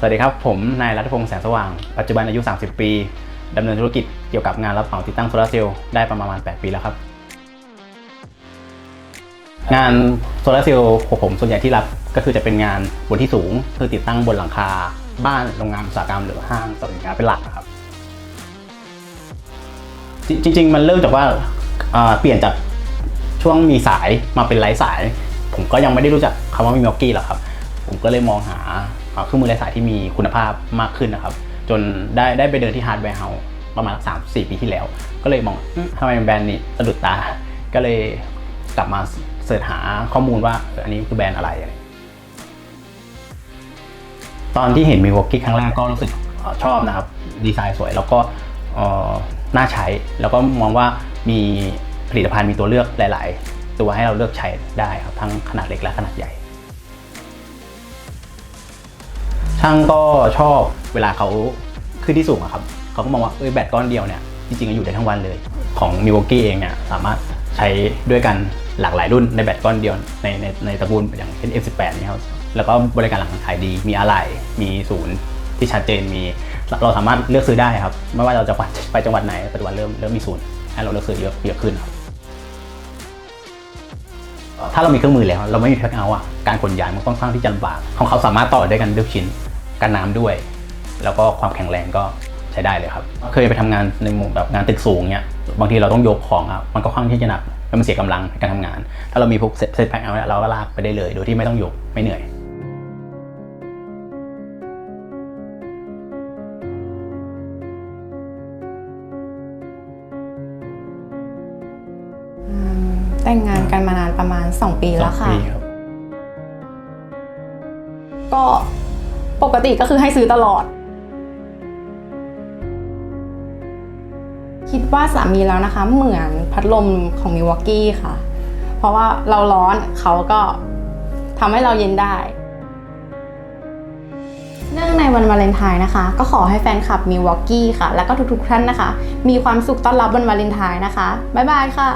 สวัสดีครับ ผมนายรัฐพงษ์แสงสว่าง ปัจจุบันอายุ 30 ปีดำเนินธุรกิจเกี่ยวกับงานรับเหมาติดตั้งโซลาร์เซลล์ได้ประมาณ 8 ปีแล้วครับ งานโซลาร์เซลล์ของผมส่วนใหญ่ที่รับก็คือจะเป็นงานบนที่สูง คือติดตั้งบนหลังคา บ้านโรงงานอุตสาหกรรมหรือห้างสรรพสินค้าเป็นหลักครับ จริง ๆ มันเริ่มจากว่าเปลี่ยนจากช่วงมีสายมาเป็นไร้สาย ผมก็ยังไม่ได้รู้จักคำว่ามิมอกี้หรอกครับ ผมก็เลยมองหา เครื่องมือไร้สายที่มีคุณภาพมากขึ้นนะครับ จนได้ได้ไปเดินที่ฮาร์ดแวร์เฮาประมาณสามสี่ปีที่แล้ว ก็เลยมองทำไมแบรนด์นี้สะดุดตา ก็เลยกลับมาเสิร์ชหาข้อมูลว่าอันนี้คือแบรนด์อะไร ตอนที่เห็นมีวอ l กี้ครั้งแรกก็รู้สึกชอบนะครับ ดีไซน์สวยแล้วก็น่าใช้ แล้วก็มองว่ามีผลิตภัณฑ์มีตัวเลือกหลาย ๆ ตัวให้เราเลือกใช้ได้ครับทั้งขนาดเล็กและขนาดใหญ่ ช่างก็ชอบเวลาเขาขึ้นที่สูงอะครับเขาก็มองว่าเอ้ยแบตก้อนเดียวเนี่ยจริงๆก็อยู่ได้ทั้งวันเลย ของ m i l w a u k e e เองเนี่ยสามารถใช้ด้วยกันหลากหลายรุ่นในแบตก้อนเดียวในในในตระกูลอย่างเช่น F18 นี่ครับแล้วก็บริการหลังการขายดีมีอะไรมีศูนย์ที่ชัดเจนมีเราสามารถเลือกซื้อได้ครับ ไม่ว่าเราจะไปจังหวัดไหนปัจจุบันเริ่มเริ่มมีศูนย์ให้เราเลือกซื้อเยอะเยอะขึ้นครับ ถ้าเรามีเครื่องมือแล้ว เราไม่มีแพ็คเอาท์อะการขนย้ายมันค่อนข้างที่จะลำบากของเขาสามารถต่อได้กันทุกชิ้นกันน้ำด้วย แล้วก็ความแข็งแรงก็ใช้ได้เลยครับ เคยไปทำงานในหมู่แบบงานตึกสูงเนี้ยบางทีเราต้องยกของอะมันก็ค่อนข้างที่จะหนักแล้วมันเสียกำลังในการทำงาน ถ้าเรามีพวกเซ็ตแพ็คเอาท์เนี่ยเราก็ลากไปได้เลย โดยที่ไม่ต้องยกไม่เหนื่อย แต่งงานกันมานานประมาณ 2 ปีสอแล้วงค่ะปีครับก็ปกติก็คือให้ซื้อตลอด คิดว่าสามีแล้วนะคะ เหมือนพัดลมของมิวอกกี้ค่ะ เพราะว่าเราร้อนเขาก็ทำให้เราเย็นได้ เนื่องในวันวาเลนไทน์นะคะ ก็ขอให้แฟนคลับมิวอกกี้ค่ะ แล้วก็ทุกๆท่านนะคะ มีความสุขต้อนรับวันวาเลนไทน์นะคะ บ๊ายบายค่ะ